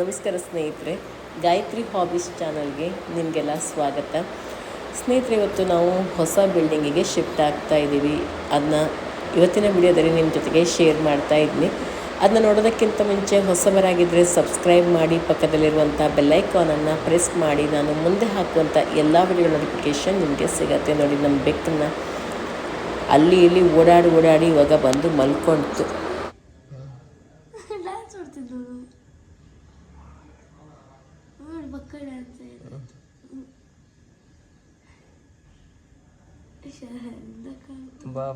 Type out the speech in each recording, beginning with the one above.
ನಮಸ್ಕಾರ ಸ್ನೇಹಿತರೆ, ಗಾಯತ್ರಿ ಹಾಬೀಸ್ ಚಾನಲ್ಗೆ ನಿಮಗೆಲ್ಲ ಸ್ವಾಗತ. ಸ್ನೇಹಿತರೆ, ಇವತ್ತು ನಾವು ಹೊಸ ಬಿಲ್ಡಿಂಗಿಗೆ ಶಿಫ್ಟ್ ಆಗ್ತಾ ಇದ್ದೀವಿ. ಅದನ್ನ ಇವತ್ತಿನ ವಿಡಿಯೋದಲ್ಲಿ ನಿಮ್ಮ ಜೊತೆಗೆ ಶೇರ್ ಮಾಡ್ತಾ ಇದ್ದೀನಿ ಅದನ್ನ ನೋಡೋದಕ್ಕಿಂತ ಮುಂಚೆ ಹೊಸಬರಾಗಿದ್ದರೆ ಸಬ್ಸ್ಕ್ರೈಬ್ ಮಾಡಿ, ಪಕ್ಕದಲ್ಲಿರುವಂಥ ಬೆಲ್ಲೈಕಾನನ್ನು ಪ್ರೆಸ್ ಮಾಡಿ, ನಾನು ಮುಂದೆ ಹಾಕುವಂಥ ಎಲ್ಲ ವಿಡಿಯೋ ನೋಟಿಫಿಕೇಷನ್ ನಿಮಗೆ ಸಿಗತ್ತೆ ನೋಡಿ. ನಮ್ಮ ಬೆಕ್ಕನ್ನು ಅಲ್ಲಿ ಇಲ್ಲಿ ಓಡಾಡಿ ಓಡಾಡಿ ಇವಾಗ ಬಂದು ಮಲ್ಕೊಳ್ತು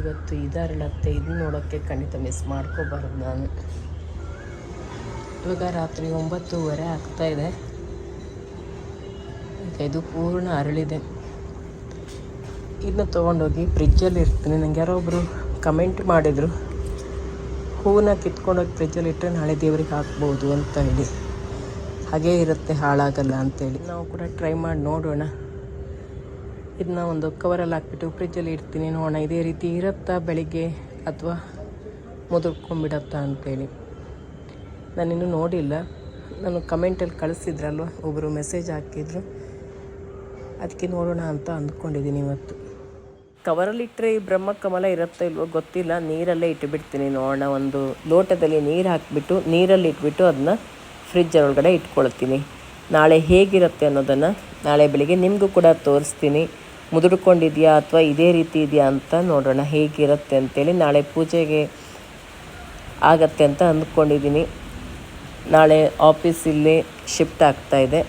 ಇವತ್ತು ಇದಾರಳತ್ತೆ ಇದನ್ನ ನೋಡೋಕ್ಕೆ ಖಂಡಿತ ಮಿಸ್ ಮಾಡ್ಕೋಬಾರ್ದು ನಾನು. ಇವಾಗ ರಾತ್ರಿ ಒಂಬತ್ತೂವರೆ ಇದೆ. ಇದು ಪೂರ್ಣ ಅರಳಿದೆ. ಇದನ್ನ ತೊಗೊಂಡೋಗಿ ಫ್ರಿಜ್ಜಲ್ಲಿ ಇರ್ತೀನಿ. ನನಗೆ ಯಾರೋ ಒಬ್ಬರು ಕಮೆಂಟ್ ಮಾಡಿದರು, ಹೂವನ್ನ ಕಿತ್ಕೊಂಡೋಗಿ ಫ್ರಿಜ್ಜಲ್ಲಿ ಇಟ್ಟರೆ ನಾಳೆ ದೇವರಿಗೆ ಹಾಕ್ಬೋದು ಅಂತ ಹೇಳಿ. ಹಾಗೇ ಇರುತ್ತೆ, ಹಾಳಾಗಲ್ಲ ಅಂತೇಳಿ ನಾವು ಕೂಡ ಟ್ರೈ ಮಾಡಿ ನೋಡೋಣ. ಇದನ್ನ ಒಂದು ಕವರಲ್ಲಿ ಹಾಕ್ಬಿಟ್ಟು ಫ್ರಿಜ್ಜಲ್ಲಿ ಇಡ್ತೀನಿ. ನೋಡೋಣ, ಇದೇ ರೀತಿ ಇರುತ್ತಾ ಬೆಳಿಗ್ಗೆ ಅಥವಾ ಮುದುರ್ಕೊಂಡ್ಬಿಡತ್ತಾ ಅಂತೇಳಿ. ನಾನಿನ್ನೂ ನೋಡಿಲ್ಲ. ನಾನು ಕಮೆಂಟಲ್ಲಿ ಕಳಿಸಿದ್ರಲ್ವ? ಒಬ್ಬರು ಮೆಸೇಜ್ ಹಾಕಿದ್ರು. ಅದಕ್ಕೆ ನೋಡೋಣ ಅಂತ ಅಂದ್ಕೊಂಡಿದ್ದೀನಿ ಇವತ್ತು. ಕವರಲ್ಲಿಟ್ಟರೆ ಈ ಬ್ರಹ್ಮಕಮಲ ಇರುತ್ತೋ ಇಲ್ವೋ ಗೊತ್ತಿಲ್ಲ. ನೀರಲ್ಲೇ ಇಟ್ಟುಬಿಡ್ತೀನಿ ನೋಡೋಣ, ಒಂದು ಲೋಟದಲ್ಲಿ ನೀರು ಹಾಕಿಬಿಟ್ಟು, ನೀರಲ್ಲಿ ಇಟ್ಬಿಟ್ಟು ಅದನ್ನ ಫ್ರಿಜ್ ಒಳಗಡೆ ಇಟ್ಕೊಳ್ತೀನಿ. ನಾಳೆ ಹೇಗಿರುತ್ತೆ ಅನ್ನೋದನ್ನು ನಾಳೆ ಬೆಳಿಗ್ಗೆ ನಿಮಗೂ ಕೂಡ ತೋರಿಸ್ತೀನಿ. ಮುದುಡ್ಕೊಂಡಿದೆಯಾ ಅಥವಾ ಇದೇ ರೀತಿ ಇದೆಯಾ ಅಂತ ನೋಡೋಣ. ಹೇಗಿರುತ್ತೆ ಅಂತೇಳಿ ನಾಳೆ ಪೂಜೆಗೆ ಆಗತ್ತೆ ಅಂತ ಅಂದ್ಕೊಂಡಿದ್ದೀನಿ. ನಾಳೆ ಆಫೀಸ್ ಇಲ್ಲಿ ಶಿಫ್ಟ್ ಆಗ್ತಾಯಿದೆ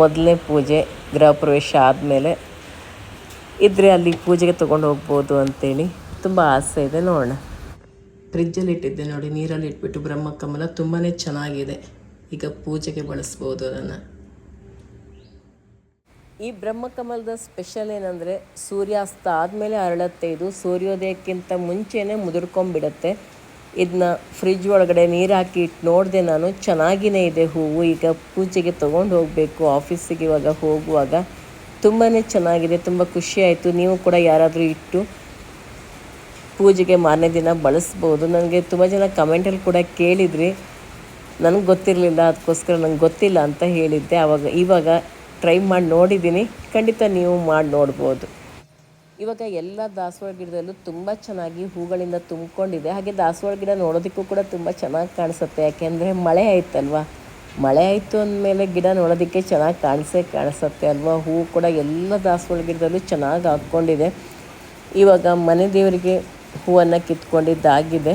ಮೊದಲನೇ ಪೂಜೆ ಗೃಹ ಪ್ರವೇಶ ಆದಮೇಲೆ ಇದ್ದರೆ ಅಲ್ಲಿ ಪೂಜೆಗೆ ತೊಗೊಂಡು ಹೋಗ್ಬೋದು ಅಂತೇಳಿ ತುಂಬ ಆಸೆ ಇದೆ. ನೋಡೋಣ. ಫ್ರಿಜ್ಜಲ್ಲಿ ಇಟ್ಟಿದ್ದೆ ನೋಡಿ, ನೀರಲ್ಲಿ ಇಟ್ಬಿಟ್ಟು ಬ್ರಹ್ಮಕಮಲ ತುಂಬಾ ಚೆನ್ನಾಗಿದೆ. ಈಗ ಪೂಜೆಗೆ ಬಳಸ್ಬೋದು ಅದನ್ನು. ಈ ಬ್ರಹ್ಮಕಮಲದ ಸ್ಪೆಷಲ್ ಏನಂದರೆ ಸೂರ್ಯಾಸ್ತ ಆದಮೇಲೆ ಅರಳತ್ತೆ ಇದು ಸೂರ್ಯೋದಯಕ್ಕಿಂತ ಮುಂಚೆನೇ ಮುದುರ್ಕೊಂಬಿಡತ್ತೆ ಇದನ್ನ ಫ್ರಿಜ್ ಒಳಗಡೆ ನೀರು ಹಾಕಿ ಇಟ್ಟು ನೋಡಿದೆ ನಾನು ಚೆನ್ನಾಗಿಯೇ ಇದೆ ಹೂವು. ಈಗ ಪೂಜೆಗೆ ತೊಗೊಂಡು ಹೋಗಬೇಕು ಆಫೀಸಿಗೆ ಇವಾಗ ಹೋಗುವಾಗ. ತುಂಬಾ ಚೆನ್ನಾಗಿದೆ, ತುಂಬ ಖುಷಿ ಆಯಿತು. ನೀವು ಕೂಡ ಯಾರಾದರೂ ಇಟ್ಟು ಪೂಜೆಗೆ ಮಾರನೇ ದಿನ ಬಳಸ್ಬೋದು. ನನಗೆ ತುಂಬ ಜನ ಕಮೆಂಟಲ್ಲಿ ಕೂಡ ಕೇಳಿದ್ರಿ. ನನಗೆ ಗೊತ್ತಿರಲಿಲ್ಲ ಅದಕ್ಕೋಸ್ಕರ ನಂಗೆ ಗೊತ್ತಿಲ್ಲ ಅಂತ ಹೇಳಿದ್ದೆ. ಆವಾಗ ಇವಾಗ ಟ್ರೈ ಮಾಡಿ ನೋಡಿದ್ದೀನಿ. ಖಂಡಿತ ನೀವು ಮಾಡಿ ನೋಡ್ಬೋದು. ಇವಾಗ ಎಲ್ಲ ದಾಸವಾಳ ಗಿಡದಲ್ಲೂ ತುಂಬ ಚೆನ್ನಾಗಿ ಹೂಗಳಿಂದ ತುಂಬಿಕೊಂಡಿದೆ. ಹಾಗೆ ದಾಸವಾಳ ಗಿಡ ನೋಡೋದಕ್ಕೂ ಕೂಡ ತುಂಬ ಚೆನ್ನಾಗಿ ಕಾಣಿಸುತ್ತೆ. ಯಾಕೆಂದರೆ ಮಳೆ ಆಯ್ತಲ್ವ? ಮಳೆ ಆಯಿತು ಅಂದಮೇಲೆ ಗಿಡ ನೋಡೋದಕ್ಕೆ ಚೆನ್ನಾಗಿ ಕಾಣಿಸೇ ಕಾಣಿಸುತ್ತೆ ಅಲ್ವಾ? ಹೂವು ಕೂಡ ಎಲ್ಲ ದಾಸವಾಳ ಗಿಡದಲ್ಲೂ ಚೆನ್ನಾಗಿ ಹಾಕ್ಕೊಂಡಿದೆ. ಇವಾಗ ಮನೆ ದೇವರಿಗೆ ಹೂವನ್ನು ಕಿತ್ಕೊಂಡಿದ್ದಾಗಿದೆ.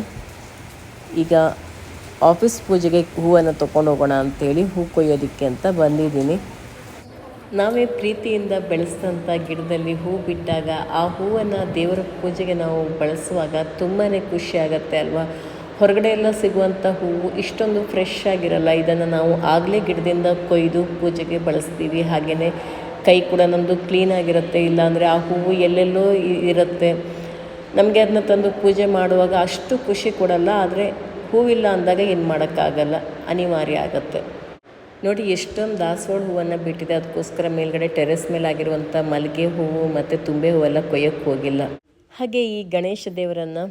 ಈಗ ಆಫೀಸ್ ಪೂಜೆಗೆ ಹೂವನ್ನು ತೊಗೊಂಡು ಹೋಗೋಣ ಅಂತೇಳಿ ಹೂ ಕೊಯ್ಯೋದಕ್ಕೆ ಅಂತ ಬಂದಿದ್ದೀನಿ. ನಾವೇ ಪ್ರೀತಿಯಿಂದ ಬೆಳೆಸಿದಂಥ ಗಿಡದಲ್ಲಿ ಹೂ ಬಿಟ್ಟಾಗ ಆ ಹೂವನ್ನು ದೇವರ ಪೂಜೆಗೆ ನಾವು ಬಳಸುವಾಗ ತುಂಬಾ ಖುಷಿ ಆಗುತ್ತೆ ಅಲ್ವಾ? ಹೊರಗಡೆ ಎಲ್ಲ ಸಿಗುವಂಥ ಹೂವು ಇಷ್ಟೊಂದು ಫ್ರೆಶ್ ಆಗಿರಲ್ಲ. ಇದನ್ನು ನಾವು ಆಗಲೇ ಗಿಡದಿಂದ ಕೊಯ್ದು ಪೂಜೆಗೆ ಬಳಸ್ತೀವಿ. ಹಾಗೆಯೇ ಕೈ ಕೂಡ ನಮ್ಮದು ಕ್ಲೀನಾಗಿರುತ್ತೆ ಇಲ್ಲಾಂದರೆ ಆ ಹೂವು ಎಲ್ಲೆಲ್ಲೋ ಇರುತ್ತೆ. ನಮಗೆ ಅದನ್ನ ತಂದು ಪೂಜೆ ಮಾಡುವಾಗ ಅಷ್ಟು ಖುಷಿ ಕೊಡಲ್ಲ. ಆದರೆ ಹೂವಿಲ್ಲ ಅಂದಾಗ ಏನು ಮಾಡೋಕ್ಕಾಗಲ್ಲ. ಅನಿವಾರ್ಯ ಆಗುತ್ತೆ. ನೋಡಿ, ಎಷ್ಟೊಂದು ದಾಸವಾಳ ಹೂವನ್ನು ಬಿಟ್ಟಿದೆ. ಅದಕ್ಕೋಸ್ಕರ ಮೇಲ್ಗಡೆ ಟೆರೆಸ್ ಮೇಲೆ ಆಗಿರುವಂಥ ಮಲ್ಲಿಗೆ ಹೂವು ಮತ್ತು ತುಂಬೆ ಹೂವೆಲ್ಲ ಕೊಯ್ಯೋಕ್ಕೆ ಹೋಗಿಲ್ಲ. ಹಾಗೆ ಈ ಗಣೇಶ ದೇವರನ್ನು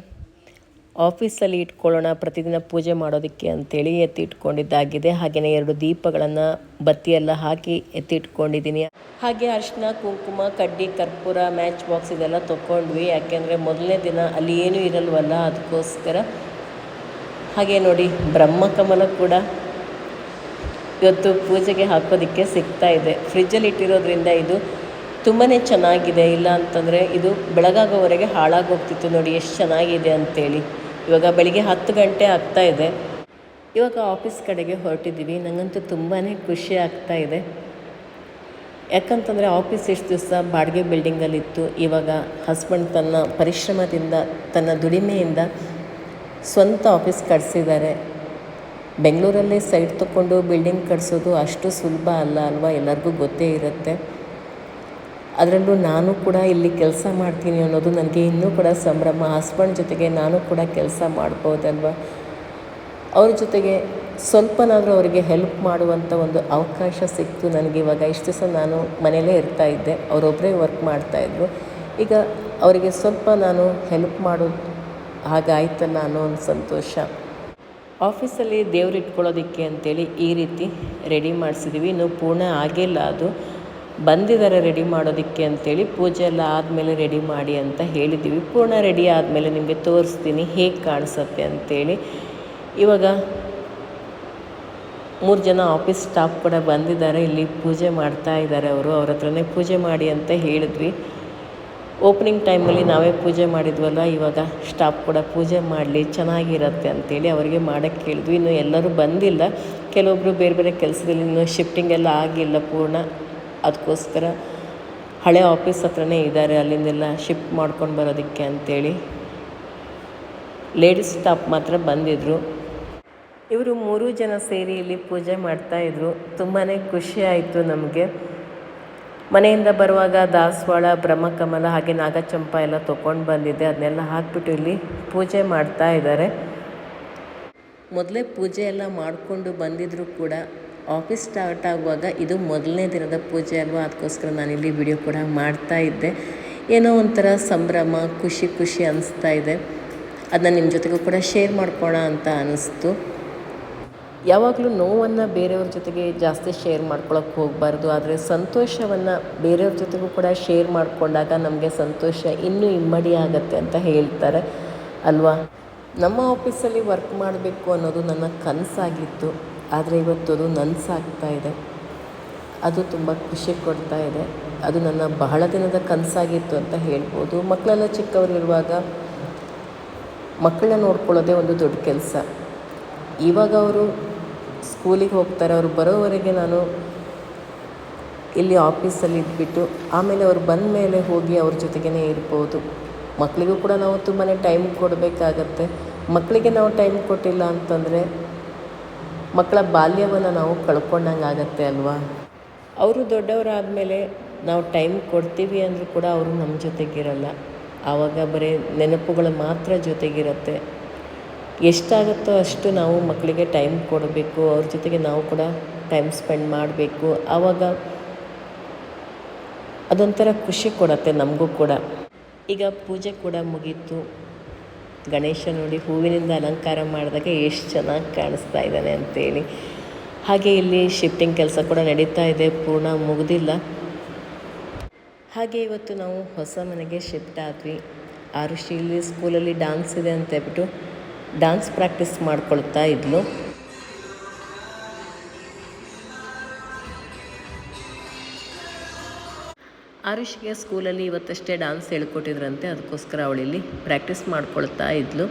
ಆಫೀಸಲ್ಲಿ ಇಟ್ಕೊಳ್ಳೋಣ, ಪ್ರತಿದಿನ ಪೂಜೆ ಮಾಡೋದಕ್ಕೆ ಅಂತೇಳಿ ಎತ್ತಿ ಇಟ್ಕೊಂಡಿದ್ದಾಗಿದೆ ಹಾಗೆಯೇ ಎರಡು ದೀಪಗಳನ್ನು ಬತ್ತಿಯೆಲ್ಲ ಹಾಕಿ ಎತ್ತಿ ಇಟ್ಕೊಂಡಿದ್ದೀನಿ ಹಾಗೆ ಅರಿಶಿನ, ಕುಂಕುಮ, ಕಡ್ಡಿ, ಕರ್ಪೂರ, ಮ್ಯಾಚ್ ಬಾಕ್ಸ್ ಇದೆಲ್ಲ ತೊಗೊಂಡ್ವಿ ಯಾಕೆಂದರೆ ಮೊದಲನೇ ದಿನ ಅಲ್ಲಿ ಏನೂ ಇರಲ್ವಲ್ಲ, ಅದಕ್ಕೋಸ್ಕರ. ಹಾಗೆ ನೋಡಿ ಬ್ರಹ್ಮಕಮಲ ಕೂಡ ಇವತ್ತು ಪೂಜೆಗೆ ಹಾಕೋದಕ್ಕೆ ಸಿಗ್ತಾ ಇದೆ. ಫ್ರಿಜ್ಜಲ್ಲಿ ಇಟ್ಟಿರೋದ್ರಿಂದ ಇದು ತುಂಬಾ ಚೆನ್ನಾಗಿದೆ. ಇಲ್ಲ ಅಂತಂದರೆ ಇದು ಬೆಳಗಾಗೋವರೆಗೆ ಹಾಳಾಗೋಗ್ತಿತ್ತು ನೋಡಿ, ಎಷ್ಟು ಚೆನ್ನಾಗಿದೆ ಅಂತೇಳಿ. ಇವಾಗ ಬೆಳಿಗ್ಗೆ ಹತ್ತು ಗಂಟೆ ಆಗ್ತಾ ಇದೆ. ಇವಾಗ ಆಫೀಸ್ ಕಡೆಗೆ ಹೊರಟಿದ್ದೀವಿ. ನನಗಂತೂ ತುಂಬಾ ಖುಷಿ ಆಗ್ತಾ ಇದೆ. ಯಾಕಂತಂದರೆ ಆಫೀಸ್ ಎಷ್ಟು ದಿವಸ ಬಾಡಿಗೆ ಬಿಲ್ಡಿಂಗಲ್ಲಿತ್ತು. ಇವಾಗ ಹಸ್ಬೆಂಡ್ ತನ್ನ ಪರಿಶ್ರಮದಿಂದ, ತನ್ನ ದುಡಿಮೆಯಿಂದ ಸ್ವಂತ ಆಫೀಸ್ ಕಟ್ಸಿದ್ದಾರೆ. ಬೆಂಗಳೂರಲ್ಲೇ ಸೈಟ್ ತೊಗೊಂಡು ಬಿಲ್ಡಿಂಗ್ ಕಟ್ಸೋದು ಅಷ್ಟು ಸುಲಭ ಅಲ್ಲ ಅಲ್ವಾ? ಎಲ್ಲರಿಗೂ ಗೊತ್ತೇ ಇರುತ್ತೆ. ಅದರಲ್ಲೂ ನಾನು ಕೂಡ ಇಲ್ಲಿ ಕೆಲಸ ಮಾಡ್ತೀನಿ ಅನ್ನೋದು ನನಗೆ ಇನ್ನೂ ಕೂಡ ಸಂಭ್ರಮ. ಹಸ್ಬೆಂಡ್ ಜೊತೆಗೆ ನಾನು ಕೂಡ ಕೆಲಸ ಮಾಡ್ಬೋದಲ್ವ? ಅವ್ರ ಜೊತೆಗೆ ಸ್ವಲ್ಪನಾದರೂ ಅವರಿಗೆ ಹೆಲ್ಪ್ ಮಾಡುವಂಥ ಒಂದು ಅವಕಾಶ ಸಿಕ್ತು ನನಗೆ ಇವಾಗ. ಇಷ್ಟು ದಿವಸ ನಾನು ಮನೆಯಲ್ಲೇ ಇರ್ತಾ ಇದ್ದೆ. ಅವರೊಬ್ಬರೇ ವರ್ಕ್ ಮಾಡ್ತಾಯಿದ್ರು ಈಗ ಅವರಿಗೆ ಸ್ವಲ್ಪ ನಾನು ಹೆಲ್ಪ್ ಮಾಡೋದು ಹಾಗಾಯ್ತಲ್ಲ ಅನ್ನೋ ಒಂದು ಸಂತೋಷ. ಆಫೀಸಲ್ಲಿ ದೇವ್ರು ಇಟ್ಕೊಳ್ಳೋದಕ್ಕೆ ಅಂತೇಳಿ ಈ ರೀತಿ ರೆಡಿ ಮಾಡಿಸಿದ್ವಿ. ಇನ್ನೂ ಪೂರ್ಣ ಆಗಿಲ್ಲ ಅದು. ಬಂದಿದ್ದಾರೆ ರೆಡಿ ಮಾಡೋದಕ್ಕೆ ಅಂತೇಳಿ ಪೂಜೆ ಎಲ್ಲ ಆದಮೇಲೆ ರೆಡಿ ಮಾಡಿ ಅಂತ ಹೇಳಿದ್ದೀವಿ ಪೂರ್ಣ ರೆಡಿ ಆದಮೇಲೆ ನಿಮಗೆ ತೋರಿಸ್ತೀನಿ ಹೇಗೆ ಕಾಣಿಸುತ್ತೆ ಅಂತೇಳಿ. ಇವಾಗ ಮೂರು ಜನ ಆಫೀಸ್ ಸ್ಟಾಫ್ ಕೂಡ ಬಂದಿದ್ದಾರೆ. ಇಲ್ಲಿ ಪೂಜೆ ಮಾಡ್ತಾ ಇದ್ದಾರೆ ಅವರು. ಅವ್ರ ಹತ್ರನೇ ಪೂಜೆ ಮಾಡಿ ಅಂತ ಹೇಳಿದ್ವಿ. ಓಪನಿಂಗ್ ಟೈಮಲ್ಲಿ ನಾವೇ ಪೂಜೆ ಮಾಡಿದ್ವಲ್ಲ, ಇವಾಗ ಸ್ಟಾಫ್ ಕೂಡ ಪೂಜೆ ಮಾಡಲಿ, ಚೆನ್ನಾಗಿರತ್ತೆ ಅಂತೇಳಿ ಅವರಿಗೆ ಮಾಡೋಕ್ಕೆ ಕೇಳಿದ್ವಿ ಇನ್ನು ಎಲ್ಲರೂ ಬಂದಿಲ್ಲ. ಕೆಲವೊಬ್ಬರು ಬೇರೆ ಬೇರೆ ಕೆಲಸದಲ್ಲಿ ಇನ್ನೂ ಶಿಫ್ಟಿಂಗ್ ಎಲ್ಲ ಆಗಿಲ್ಲ ಪೂರ್ಣ. ಅದಕ್ಕೋಸ್ಕರ ಹಳೆ ಆಫೀಸ್ ಹತ್ರನೇ ಇದ್ದಾರೆ, ಅಲ್ಲಿಂದೆಲ್ಲ ಶಿಫ್ಟ್ ಮಾಡ್ಕೊಂಡು ಬರೋದಕ್ಕೆ ಅಂತೇಳಿ. ಲೇಡೀಸ್ ಸ್ಟಾಫ್ ಮಾತ್ರ ಬಂದಿದ್ದರು ಇವರು ಮೂರು ಜನ ಸೇರಿ ಇಲ್ಲಿ ಪೂಜೆ ಮಾಡ್ತಾಯಿದ್ರು ತುಂಬಾ ಖುಷಿ ಆಯಿತು ನಮಗೆ. ಮನೆಯಿಂದ ಬರುವಾಗ ದಾಸವಾಳ, ಬ್ರಹ್ಮಕಮಲ ಹಾಗೆ ನಾಗಚಂಪ ಎಲ್ಲ ತಗೊಂಡು ಬಂದಿದ್ದೆ. ಅದನ್ನೆಲ್ಲ ಹಾಕ್ಬಿಟ್ಟು ಇಲ್ಲಿ ಪೂಜೆ ಮಾಡ್ತಾ ಇದ್ದಾರೆ. ಮೊದಲೇ ಪೂಜೆ ಎಲ್ಲ ಮಾಡಿಕೊಂಡು ಬಂದಿದ್ದರೂ ಕೂಡ ಆಫೀಸ್ ಸ್ಟಾರ್ಟ್ ಆಗುವಾಗ ಇದು ಮೊದಲನೇ ದಿನದ ಪೂಜೆ ಅಲ್ವಾ? ಅದಕ್ಕೋಸ್ಕರ ನಾನಿಲ್ಲಿ ವಿಡಿಯೋ ಕೂಡ ಮಾಡ್ತಾ ಇದ್ದೆ. ಏನೋ ಒಂಥರ ಸಂಭ್ರಮ, ಖುಷಿ ಖುಷಿ ಅನಿಸ್ತಾ ಇದೆ. ಅದನ್ನ ನಿಮ್ಮ ಜೊತೆಗೂ ಕೂಡ ಶೇರ್ ಮಾಡ್ಕೋಣ ಅಂತ ಅನ್ನಿಸ್ತು ಯಾವಾಗಲೂ ನೋವನ್ನು ಬೇರೆಯವ್ರ ಜೊತೆಗೆ ಜಾಸ್ತಿ ಶೇರ್ ಮಾಡ್ಕೊಳಕ್ಕೆ ಹೋಗಬಾರ್ದು. ಆದರೆ ಸಂತೋಷವನ್ನು ಬೇರೆಯವ್ರ ಜೊತೆಗೂ ಕೂಡ ಶೇರ್ ಮಾಡಿಕೊಂಡಾಗ ನಮಗೆ ಸಂತೋಷ ಇನ್ನೂ ಇಮ್ಮಡಿ ಆಗತ್ತೆ ಅಂತ ಹೇಳ್ತಾರೆ ಅಲ್ವಾ? ನಮ್ಮ ಆಫೀಸಲ್ಲಿ ವರ್ಕ್ ಮಾಡಬೇಕು ಅನ್ನೋದು ನನ್ನ ಕನಸಾಗಿತ್ತು. ಆದರೆ ಇವತ್ತು ಅದು ನನಸಾಗ್ತಾ ಇದೆ. ಅದು ತುಂಬ ಖುಷಿ ಕೊಡ್ತಾ ಇದೆ. ಅದು ನನ್ನ ಬಹಳ ದಿನದ ಕನಸಾಗಿತ್ತು ಅಂತ ಹೇಳ್ಬೋದು. ಮಕ್ಕಳೆಲ್ಲ ಚಿಕ್ಕವರಿರುವಾಗ ಮಕ್ಕಳನ್ನ ನೋಡ್ಕೊಳ್ಳೋದೇ ಒಂದು ದೊಡ್ಡ ಕೆಲಸ. ಇವಾಗ ಅವರು ಸ್ಕೂಲಿಗೆ ಹೋಗ್ತಾರೆ, ಅವರು ಬರೋವರೆಗೆ ನಾನು ಇಲ್ಲಿ ಆಫೀಸಲ್ಲಿ ಇದ್ಬಿಟ್ಟು, ಆಮೇಲೆ ಅವ್ರು ಬಂದ ಮೇಲೆ ಹೋಗಿ ಅವ್ರ ಜೊತೆಗೇ ಇರ್ಬೋದು. ಮಕ್ಕಳಿಗೂ ಕೂಡ ನಾವು ತುಂಬಾ ಟೈಮ್ ಕೊಡಬೇಕಾಗತ್ತೆ. ಮಕ್ಕಳಿಗೆ ನಾವು ಟೈಮ್ ಕೊಟ್ಟಿಲ್ಲ ಅಂತಂದರೆ ಮಕ್ಕಳ ಬಾಲ್ಯವನ್ನು ನಾವು ಕಳ್ಕೊಂಡಂಗೆ ಆಗತ್ತೆ ಅಲ್ವಾ? ಅವರು ದೊಡ್ಡವರಾದಮೇಲೆ ನಾವು ಟೈಮ್ ಕೊಡ್ತೀವಿ ಅಂದರೂ ಕೂಡ ಅವರು ನಮ್ಮ ಜೊತೆಗಿರಲ್ಲ. ಆವಾಗ ಬರೀ ನೆನಪುಗಳು ಮಾತ್ರ ಜೊತೆಗಿರುತ್ತೆ. ಎಷ್ಟಾಗುತ್ತೋ ಅಷ್ಟು ನಾವು ಮಕ್ಕಳಿಗೆ ಟೈಮ್ ಕೊಡಬೇಕು, ಅವ್ರ ಜೊತೆಗೆ ನಾವು ಕೂಡ ಟೈಮ್ ಸ್ಪೆಂಡ್ ಮಾಡಬೇಕು. ಆವಾಗ ಅದೊಂಥರ ಖುಷಿ ಕೊಡತ್ತೆ ನಮಗೂ ಕೂಡ. ಈಗ ಪೂಜೆ ಕೂಡ ಮುಗೀತು. ಗಣೇಶ ನೋಡಿ ಹೂವಿನಿಂದ ಅಲಂಕಾರ ಮಾಡಿದಾಗ ಎಷ್ಟು ಚೆನ್ನಾಗಿ ಕಾಣಿಸ್ತಾ ಇದ್ದಾನೆ ಅಂತೇಳಿ. ಹಾಗೆ ಇಲ್ಲಿ ಶಿಫ್ಟಿಂಗ್ ಕೆಲಸ ಕೂಡ ನಡೀತಾ ಇದೆ, ಪೂರ್ಣ ಮುಗಿದಿಲ್ಲ. ಹಾಗೆ ಇವತ್ತು ನಾವು ಹೊಸ ಮನೆಗೆ ಶಿಫ್ಟ್ ಆದ್ವಿ. ಆರುಷಿ ಇಲ್ಲಿ ಸ್ಕೂಲಲ್ಲಿ ಡಾನ್ಸ್ ಇದೆ ಅಂತ ಹೇಳ್ಬಿಟ್ಟು ಡಾನ್ಸ್ ಪ್ರಾಕ್ಟೀಸ್ ಮಾಡ್ಕೊಳ್ತಾ ಇದ್ಲು. ಆರುಷಿಗೆ ಸ್ಕೂಲಲ್ಲಿ ಇವತ್ತಷ್ಟೇ ಡಾನ್ಸ್ ಹೇಳ್ಕೊಟ್ಟಿದ್ರಂತೆ, ಅದಕ್ಕೋಸ್ಕರ ಅವಳಿಲ್ಲಿ ಪ್ರಾಕ್ಟೀಸ್ ಮಾಡ್ಕೊಳ್ತಾ ಇದ್ಲು.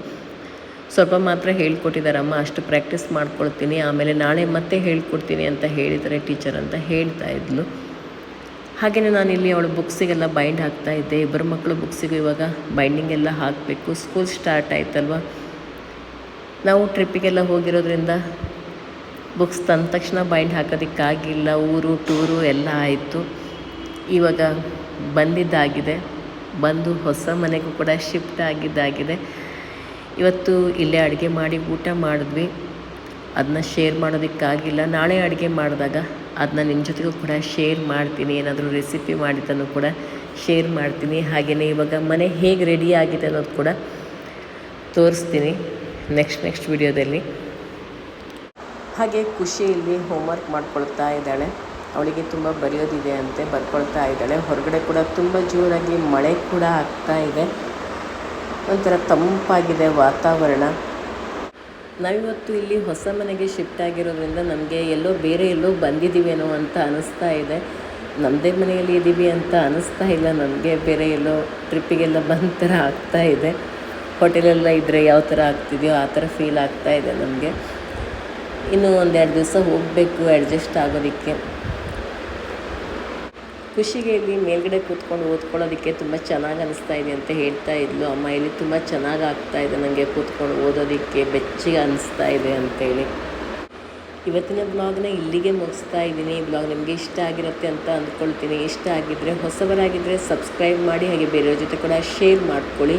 ಸ್ವಲ್ಪ ಮಾತ್ರ ಹೇಳ್ಕೊಟ್ಟಿದ್ದಾರಮ್ಮ, ಅಷ್ಟು ಪ್ರಾಕ್ಟೀಸ್ ಮಾಡ್ಕೊಳ್ತೀನಿ, ಆಮೇಲೆ ನಾಳೆ ಮತ್ತೆ ಹೇಳ್ಕೊಡ್ತೀನಿ ಅಂತ ಹೇಳಿದರೆ ಟೀಚರ್ ಅಂತ ಹೇಳ್ತಾ ಇದ್ಲು. ಹಾಗೆಯೇ ನಾನಿಲ್ಲಿ ಅವಳು ಬುಕ್ಸಿಗೆಲ್ಲ ಬೈಂಡ್ ಹಾಕ್ತಾ ಇದ್ದೆ, ಇಬ್ಬರು ಮಕ್ಕಳು ಬುಕ್ಸಿಗೂ ಇವಾಗ ಬೈಂಡಿಂಗ್ ಎಲ್ಲ ಹಾಕಬೇಕು ಸ್ಕೂಲ್ ಸ್ಟಾರ್ಟ್ ಆಯ್ತಲ್ವ? ನಾವು ಟ್ರಿಪ್ಪಿಗೆಲ್ಲ ಹೋಗಿರೋದ್ರಿಂದ ಬುಕ್ಸ್ ತಂದ ತಕ್ಷಣ ಬೈಂಡ್ ಹಾಕೋದಕ್ಕಾಗಿಲ್ಲ, ಊರು, ಟೂರು ಎಲ್ಲ ಆಯಿತು. ಇವಾಗ ಬಂದಿದ್ದಾಗಿದೆ, ಬಂದು ಹೊಸ ಮನೆಗೂ ಕೂಡ ಶಿಫ್ಟ್ ಆಗಿದ್ದಾಗಿದೆ. ಇವತ್ತು ಇಲ್ಲೇ ಅಡುಗೆ ಮಾಡಿ ಊಟ ಮಾಡಿದ್ವಿ. ಅದನ್ನ ಶೇರ್ ಮಾಡೋದಕ್ಕಾಗಿಲ್ಲ. ನಾಳೆ ಅಡುಗೆ ಮಾಡಿದಾಗ ಅದನ್ನ ನಿಮ್ಮ ಜೊತೆಗೂ ಕೂಡ ಶೇರ್ ಮಾಡ್ತೀನಿ. ಏನಾದರೂ ರೆಸಿಪಿ ಮಾಡಿದ್ದನ್ನು ಕೂಡ ಶೇರ್ ಮಾಡ್ತೀನಿ. ಹಾಗೆಯೇ ಇವಾಗ ಮನೆ ಹೇಗೆ ರೆಡಿ ಆಗಿದೆ ಅನ್ನೋದು ಕೂಡ ತೋರಿಸ್ತೀನಿ. ನೆಕ್ಸ್ಟ್ ನೆಕ್ಸ್ಟ್ ವಿಡಿಯೋದಲ್ಲಿ ಹಾಗೆ ಖುಷಿ ಇಲ್ಲಿ ಹೋಮ್ವರ್ಕ್ ಮಾಡ್ಕೊಳ್ತಾ ಇದ್ದಾಳೆ. ಅವಳಿಗೆ ತುಂಬ ಬರೆಯೋದಿದೆ ಅಂತೆ ಬರ್ಕೊಳ್ತಾ ಇದ್ದಾಳೆ. ಹೊರಗಡೆ ಕೂಡ ತುಂಬ ಜೋರಾಗಿ ಮಳೆ ಕೂಡ ಆಗ್ತಾ ಇದೆ. ಒಂಥರ ತಂಪಾಗಿದೆ ವಾತಾವರಣ. ನಾವಿವತ್ತು ಇಲ್ಲಿ ಹೊಸ ಮನೆಗೆ ಶಿಫ್ಟ್ ಆಗಿರೋದ್ರಿಂದ ನಮಗೆ ಎಲ್ಲೋ ಬೇರೆ ಎಲ್ಲೋ ಬಂದಿದ್ದೀವೇನೋ ಅಂತ ಅನಿಸ್ತಾ ಇದೆ. ನಮ್ಮದೇ ಮನೆಯಲ್ಲಿ ಇದ್ದೀವಿ ಅಂತ ಅನಿಸ್ತಾ ಇಲ್ಲ. ನನಗೆ ಬೇರೆ ಎಲ್ಲೋ ಟ್ರಿಪ್ಪಿಗೆಲ್ಲ ಬಂದ ಥರ ಆಗ್ತಾ ಇದೆ. ಹೋಟೆಲೆಲ್ಲ ಇದ್ದರೆ ಯಾವ ಥರ ಆಗ್ತಿದೆಯೋ ಆ ಥರ ಫೀಲ್ ಆಗ್ತಾ ಇದೆ ನಮಗೆ. ಇನ್ನು ಒಂದೆರಡು ದಿವಸ ಹೋಗಬೇಕು, ಅಡ್ಜಸ್ಟ್ ಆಗೋದಕ್ಕೆ. ಖುಷಿಗೆ ಇಲ್ಲಿ ಮೇಲ್ಗಡೆ ಕೂತ್ಕೊಂಡು ಓದ್ಕೊಳ್ಳೋದಕ್ಕೆ ತುಂಬ ಚೆನ್ನಾಗಿ ಅನಿಸ್ತಾ ಇದೆ ಅಂತ ಹೇಳ್ತಾ ಇದ್ಲು. ಅಮ್ಮ, ಇಲ್ಲಿ ತುಂಬ ಚೆನ್ನಾಗಿ ಆಗ್ತಾ ಇದೆ ನನಗೆ ಕೂತ್ಕೊಂಡು ಓದೋದಕ್ಕೆ, ಬೆಚ್ಚಿಗೆ ಅನಿಸ್ತಾ ಇದೆ ಅಂತೇಳಿ ಇವತ್ತಿನ ಬ್ಲಾಗ್ನ ಇಲ್ಲಿಗೆ ಮುಗಿಸ್ತಾ ಇದ್ದೀನಿ. ಬ್ಲಾಗ್ ನಿಮಗೆ ಇಷ್ಟ ಆಗಿರುತ್ತೆ ಅಂತ ಅಂದ್ಕೊಳ್ತೀನಿ. ಇಷ್ಟ ಆಗಿದ್ದರೆ ಹೊಸವರಾಗಿದ್ದರೆ ಸಬ್ಸ್ಕ್ರೈಬ್ ಮಾಡಿ, ಹಾಗೆ ಬೇರೆಯವ್ರ ಜೊತೆ ಕೂಡ ಶೇರ್ ಮಾಡ್ಕೊಳ್ಳಿ.